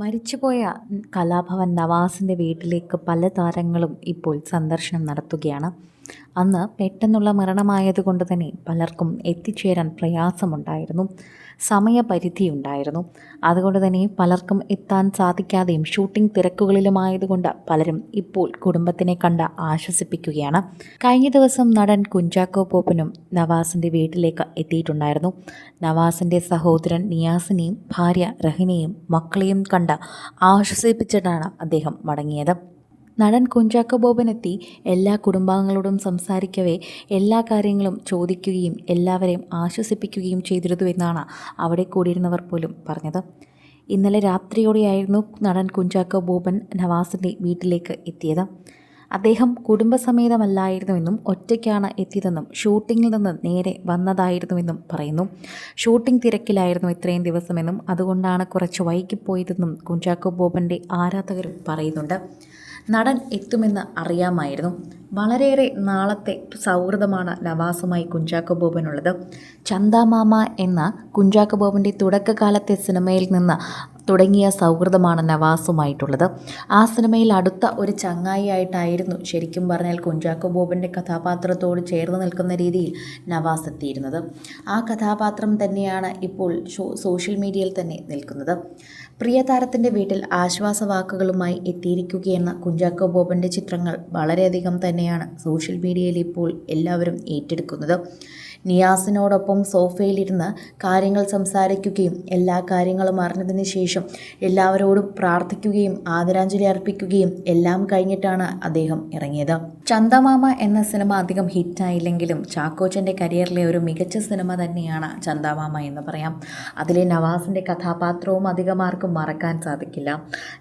മരിച്ചുപോയ കലാഭവൻ നവാസിന്റെ വീട്ടിലേക്ക് പല താരങ്ങളും ഇപ്പോൾ സന്ദർശനം നടത്തുകയാണ്. അന്ന് പെട്ടെന്നുള്ള മരണമായതുകൊണ്ട് തന്നെ പലർക്കും എത്തിച്ചേരാൻ പ്രയാസമുണ്ടായിരുന്നു. സമയപരിധി ഉണ്ടായിരുന്നു അതുകൊണ്ട് തന്നെ പലർക്കും എത്താൻ സാധിക്കാതെയും ഷൂട്ടിംഗ് തിരക്കുകളിലുമായതുകൊണ്ട് പലരും ഇപ്പോൾ കുടുംബത്തിനെ കണ്ട് ആശ്വസിപ്പിക്കുകയാണ്. കഴിഞ്ഞ ദിവസം നടൻ കുഞ്ചാക്കോ പോപ്പനും നവാസിന്റെ വീട്ടിലേക്ക് എത്തിയിട്ടുണ്ടായിരുന്നു. നവാസിന്റെ സഹോദരൻ നിയാസിനെയും ഭാര്യ റഹിനെയും മക്കളെയും കണ്ട് ആശ്വസിപ്പിച്ചിട്ടാണ് അദ്ദേഹം മടങ്ങിയത്. നടൻ കുഞ്ചാക്കോ ബോബനെത്തി എല്ലാ കുടുംബാംഗങ്ങളോടും സംസാരിക്കവേ എല്ലാ കാര്യങ്ങളും ചോദിക്കുകയും എല്ലാവരെയും ആശ്വസിപ്പിക്കുകയും ചെയ്തിരുന്നു എന്നാണ് അവിടെ കൂടിയിരുന്നവർ പോലും പറഞ്ഞത്. ഇന്നലെ രാത്രിയോടെയായിരുന്നു നടൻ കുഞ്ചാക്കോ ബോബൻ നവാസിന്റെ വീട്ടിലേക്ക് എത്തിയത്. അദ്ദേഹം കുടുംബസമേതമല്ലായിരുന്നുവെന്നും ഒറ്റയ്ക്കാണ് എത്തിയതെന്നും ഷൂട്ടിങ്ങിൽ നിന്ന് നേരെ വന്നതായിരുന്നുവെന്നും പറയുന്നു. ഷൂട്ടിംഗ് തിരക്കിലായിരുന്നു ഇത്രയും ദിവസമെന്നും അതുകൊണ്ടാണ് കുറച്ച് വൈകിപ്പോയതെന്നും കുഞ്ചാക്കോ ബോബന്റെ ആരാധകരും പറയുന്നുണ്ട്. നടൻ എത്തുമെന്ന് അറിയാമായിരുന്നു. വളരെയേറെ നാളത്തെ സൗഹൃദമാണ് നവാസുമായി കുഞ്ചാക്കോ ബോബനുള്ളത്. ചന്ദാമാമ എന്ന കുഞ്ചാക്കോ ബോബന്റെ തുടക്കകാലത്തെ സിനിമയിൽ നിന്ന് തുടങ്ങിയ സൗഹൃദമാണ് നവാസുമായിട്ടുള്ളത്. ആ സിനിമയിൽ അടുത്ത ഒരു ചങ്ങായിയായിട്ടായിരുന്നു ശരിക്കും പറഞ്ഞാൽ കുഞ്ചാക്കോ ബോബന്റെ കഥാപാത്രത്തോട് ചേർന്ന് നിൽക്കുന്ന രീതിയിൽ നവാസ് എത്തിയിരുന്നത്. ആ കഥാപാത്രം തന്നെയാണ് ഇപ്പോൾ സോഷ്യൽ മീഡിയയിൽ തന്നെ നിൽക്കുന്നത്. പ്രിയ താരത്തിന്റെ വീട്ടിൽ ആശ്വാസവാക്കുകളുമായി എത്തിയിരിക്കുകയെന്ന കുഞ്ചാക്കോ ബോബന്റെ ചിത്രങ്ങൾ വളരെയധികം തന്നെയാണ് സോഷ്യൽ മീഡിയയിൽ ഇപ്പോൾ എല്ലാവരും ഏറ്റെടുക്കുന്നത്. നിയാസിനോടൊപ്പം സോഫയിലിരുന്ന് കാര്യങ്ങൾ സംസാരിക്കുകയും എല്ലാ കാര്യങ്ങളും അറിഞ്ഞതിന് ശേഷം എല്ലാവരോടും പ്രാർത്ഥിക്കുകയും ആദരാഞ്ജലി അർപ്പിക്കുകയും എല്ലാം കഴിഞ്ഞിട്ടാണ് അദ്ദേഹം ഇറങ്ങിയത്. ചന്ദമാമ എന്ന സിനിമ അധികം ഹിറ്റായില്ലെങ്കിലും ചാക്കോച്ചന്റെ കരിയറിലെ ഒരു മികച്ച സിനിമ തന്നെയാണ് ചന്ദമാമ എന്ന് പറയാം. അതിലെ നവാസിന്റെ കഥാപാത്രവും അധികം ആർക്കും മറക്കാൻ സാധിക്കില്ല.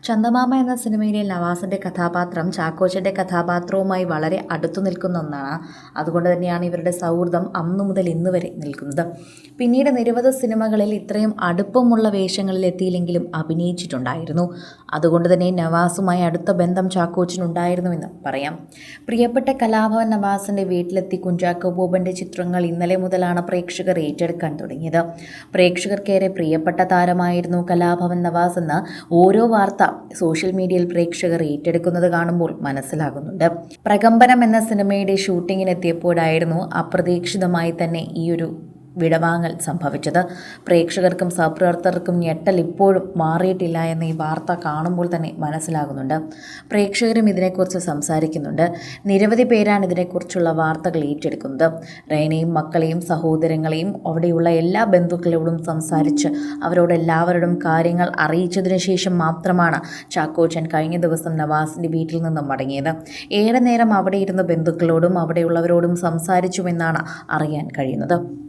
ചന്ദമാമ എന്ന സിനിമയിലെ നവാസിന്റെ കഥാപാത്രം ചാക്കോച്ചന്റെ കഥാപാത്രവുമായി വളരെ അടുത്തു നിൽക്കുന്ന ഒന്നാണ്. അതുകൊണ്ട് തന്നെയാണ് ഇവരുടെ സൗഹൃദം അന്നു മുതൽ ഇന്ന് വരെ നിൽക്കുന്നത്. പിന്നീട് നിരവധി സിനിമകളിൽ ഇത്രയും അടുപ്പമുള്ള വേഷങ്ങളിൽ എത്തിയില്ലെങ്കിലും അഭിനയിച്ചിട്ടുണ്ടായിരുന്നു. അതുകൊണ്ട് തന്നെ നവാസുമായി അടുത്ത ബന്ധം ചാക്കോച്ചിനുണ്ടായിരുന്നുവെന്ന് പറയാം. പ്രിയപ്പെട്ട കലാഭവൻ നവാസിന്റെ വീട്ടിലെത്തി കുഞ്ചാക്കോ ബോബന്റെ ചിത്രങ്ങൾ ഇന്നലെ മുതലാണ് പ്രേക്ഷകർ ഏറ്റെടുക്കാൻ തുടങ്ങിയത്. പ്രേക്ഷകർക്കേറെ പ്രിയപ്പെട്ട താരമായിരുന്നു കലാഭവൻ നവാസ് എന്ന് ഓരോ വാർത്ത സോഷ്യൽ മീഡിയയിൽ പ്രേക്ഷകർ ഏറ്റെടുക്കുന്നത് കാണുമ്പോൾ മനസ്സിലാകുന്നുണ്ട്. പ്രകമ്പനം എന്ന സിനിമയുടെ ഷൂട്ടിങ്ങിനെത്തിയപ്പോഴായിരുന്നു അപ്രതീക്ഷിതമായി തന്നെ ഈ ഒരു വിടവാങ്ങൽ സംഭവിച്ചത്. പ്രേക്ഷകർക്കും സഹപ്രവർത്തകർക്കും ഞെട്ടൽ ഇപ്പോഴും മാറിയിട്ടില്ല എന്ന ഈ വാർത്ത കാണുമ്പോൾ തന്നെ മനസ്സിലാകുന്നുണ്ട്. പ്രേക്ഷകരും ഇതിനെക്കുറിച്ച് സംസാരിക്കുന്നുണ്ട്. നിരവധി പേരാണ് ഇതിനെക്കുറിച്ചുള്ള വാർത്തകൾ ഏറ്റെടുക്കുന്നത്. റൈനയും മക്കളെയും സഹോദരങ്ങളെയും അവിടെയുള്ള എല്ലാ ബന്ധുക്കളോടും സംസാരിച്ച് അവരോട് എല്ലാവരോടും കാര്യങ്ങൾ അറിയിച്ചതിന് ശേഷം മാത്രമാണ് ചാക്കോച്ചൻ കഴിഞ്ഞ ദിവസം നവാസിന്റെ വീട്ടിൽ നിന്നും മടങ്ങിയത്. ഏറെ നേരം അവിടെ ഇരുന്ന ബന്ധുക്കളോടും അവിടെയുള്ളവരോടും സംസാരിച്ചുവെന്നാണ് അറിയാൻ കഴിയുന്നത്.